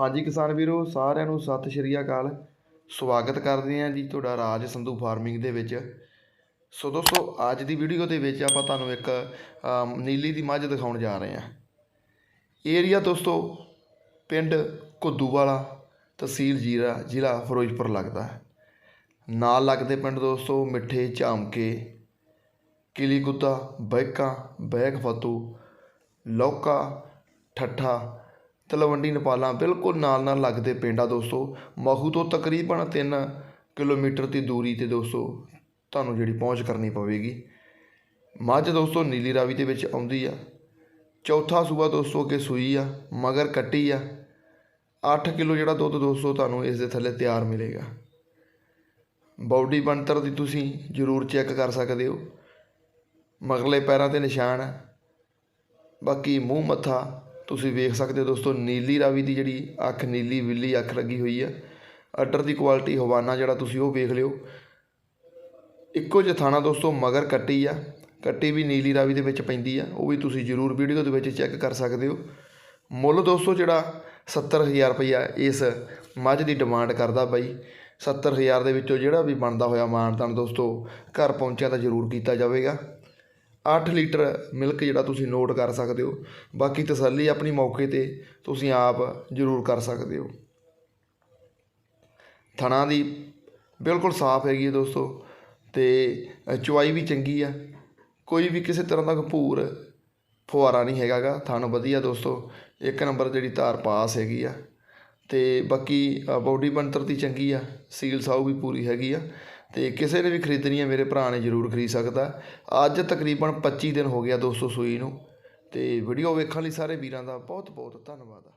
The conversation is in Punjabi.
ਹਾਂਜੀ ਕਿਸਾਨ ਵੀਰੋ, ਸਾਰਿਆਂ ਨੂੰ ਸਤਿ ਸ਼੍ਰੀ ਅਕਾਲ। ਸਵਾਗਤ ਕਰਦੇ ਹਾਂ ਜੀ ਤੁਹਾਡਾ ਰਾਜ ਸੰਧੂ ਫਾਰਮਿੰਗ ਦੇ ਵਿੱਚ। ਸੋ ਦੋਸਤੋ, ਅੱਜ ਦੀ ਵੀਡੀਓ ਦੇ ਵਿੱਚ ਆਪਾਂ ਤੁਹਾਨੂੰ ਇੱਕ ਨੀਲੀ ਦੀ ਮੱਝ ਦਿਖਾਉਣ ਜਾ ਰਹੇ ਹਾਂ। ਏਰੀਆ ਦੋਸਤੋ, ਪਿੰਡ ਘੁੱਦੂਵਾਲਾ, ਤਹਿਸੀਲ ਜੀਰਾ, ਜ਼ਿਲ੍ਹਾ ਫਿਰੋਜ਼ਪੁਰ ਲੱਗਦਾ ਹੈ। ਨਾਲ ਲੱਗਦੇ ਪਿੰਡ ਦੋਸਤੋ, ਮਿੱਠੇ ਝਾਮਕੇ, ਕਿਲੀ ਕੁੱਤਾ ਬੈਕਾਂ ਬੈਕ ਫਤੂ, ਲੌਕਾ, ਠੱਠਾ ਤਲਵੰਡੀ ਨੇਪਾਲਾਂ ਬਿਲਕੁਲ ਨਾਲ ਨਾਲ ਲੱਗਦੇ ਪਿੰਡ ਆ ਦੋਸਤੋ। ਮਹੂ ਤੋਂ ਤਕਰੀਬਨ 3 ਕਿਲੋਮੀਟਰ ਦੀ ਦੂਰੀ ਤੇ ਦੋਸਤੋ, ਤੁਹਾਨੂੰ ਜਿਹੜੀ ਪਹੁੰਚ ਕਰਨੀ ਪਵੇਗੀ। ਮੱਝ ਦੋਸਤੋ ਨੀਲੀ ਰਾਵੀ ਦੇ ਵਿੱਚ ਆਉਂਦੀ ਆ। ਚੌਥਾ ਸੂਬਾ ਦੋਸਤੋ ਕਿ ਸੂਈ ਆ, ਮਗਰ ਕੱਟੀ ਆ। 8 ਕਿਲੋ ਜਿਹੜਾ ਦੁੱਧ ਦੋਸਤੋ ਤੁਹਾਨੂੰ ਇਸ ਦੇ ਥੱਲੇ ਤਿਆਰ ਮਿਲੇਗਾ। ਬਾਡੀ ਬਣਤਰ ਦੀ ਤੁਸੀਂ ਜ਼ਰੂਰ ਚੈੱਕ ਕਰ ਸਕਦੇ ਹੋ। ਮਗਲੇ ਪੈਰਾਂ ਤੇ ਨਿਸ਼ਾਨ ਹੈ ਬਾਕੀ ਮੂੰਹ ਮੱਥਾ ਤੁਸੀਂ ਵੇਖ ਸਕਦੇ ਹੋ ਦੋਸਤੋ, ਨੀਲੀ ਰਾਵੀ ਦੀ ਜਿਹੜੀ ਅੱਖ ਨੀਲੀ ਵਿੱਲੀ ਅੱਖ ਲੱਗੀ ਹੋਈ ਆ। ਅਡਰ ਦੀ ਕੁਆਲਿਟੀ ਹਵਾਨਾ ਜਿਹੜਾ ਤੁਸੀਂ ਉਹ ਵੇਖ ਲਿਓ। ਇੱਕੋ ਜਿਹਾ ਥਾਣਾ ਦੋਸਤੋ, ਮਗਰ ਕੱਟੀ ਆ। ਕੱਟੀ ਵੀ ਨੀਲੀ ਰਾਵੀ ਦੇ ਵਿੱਚ ਪੈਂਦੀ ਆ। ਉਹ ਵੀ ਤੁਸੀਂ ਜ਼ਰੂਰ ਵੀਡੀਓ ਦੇ ਵਿੱਚ ਚੈੱਕ ਕਰ ਸਕਦੇ ਹੋ। ਮੁੱਲ ਦੋਸਤੋ ਜਿਹੜਾ 70000 ਰੁਪਈਆ ਇਸ ਮੱਝ ਦੀ ਡਿਮਾਂਡ ਕਰਦਾ ਬਾਈ। 70000 ਦੇ ਵਿੱਚੋਂ ਜਿਹੜਾ ਵੀ ਬਣਦਾ ਹੋਇਆ ਮਾਨਤਾਨ ਦੋਸਤੋ, ਘਰ ਪਹੁੰਚਿਆ ਤਾਂ ਜ਼ਰੂਰ ਕੀਤਾ ਜਾਵੇਗਾ। 8 ਲੀਟਰ ਮਿਲਕ ਜਿਹੜਾ ਤੁਸੀਂ ਨੋਟ ਕਰ ਸਕਦੇ ਹੋ। ਬਾਕੀ ਤਸੱਲੀ ਆਪਣੀ ਮੌਕੇ ਤੇ ਤੁਸੀਂ ਆਪ ਜ਼ਰੂਰ ਕਰ ਸਕਦੇ ਹੋ। ਥਣਾ ਦੀ ਬਿਲਕੁਲ ਸਾਫ਼ ਹੈਗੀ ਹੈ ਦੋਸਤੋ ਤੇ ਚੁਆਈ ਵੀ ਚੰਗੀ ਆ। ਕੋਈ ਵੀ ਕਿਸੇ ਤਰ੍ਹਾਂ ਦਾ ਭੂਰ ਫੁਆਰਾ ਨਹੀਂ ਹੈਗਾਗਾ। ਥਣ ਵਧੀਆ ਦੋਸਤੋ। ਇੱਕ ਨੰਬਰ ਜਿਹੜੀ ਧਾਰ ਪਾਸ ਹੈਗੀ ਆ। ਅਤੇ ਬਾਕੀ ਬੋਡੀ ਬਣਤਰ ਦੀ ਚੰਗੀ ਆ ਸੀਲ ਸਾਊ ਵੀ ਪੂਰੀ ਹੈਗੀ ਆ ਅਤੇ ਕਿਸੇ ਨੇ ਵੀ ਖਰੀਦਣੀ ਆ, ਮੇਰੇ ਭਰਾ ਨੇ ਜ਼ਰੂਰ ਖਰੀਦ ਸਕਦਾ। ਅੱਜ ਤਕਰੀਬਨ 25 ਦਿਨ ਹੋ ਗਿਆ ਦੋਸਤੋ ਸੂਈ ਨੂੰ ਅਤੇ ਵੀਡੀਓ ਵੇਖਣ ਲਈ ਸਾਰੇ ਵੀਰਾਂ ਦਾ ਬਹੁਤ ਬਹੁਤ ਧੰਨਵਾਦ ਆ।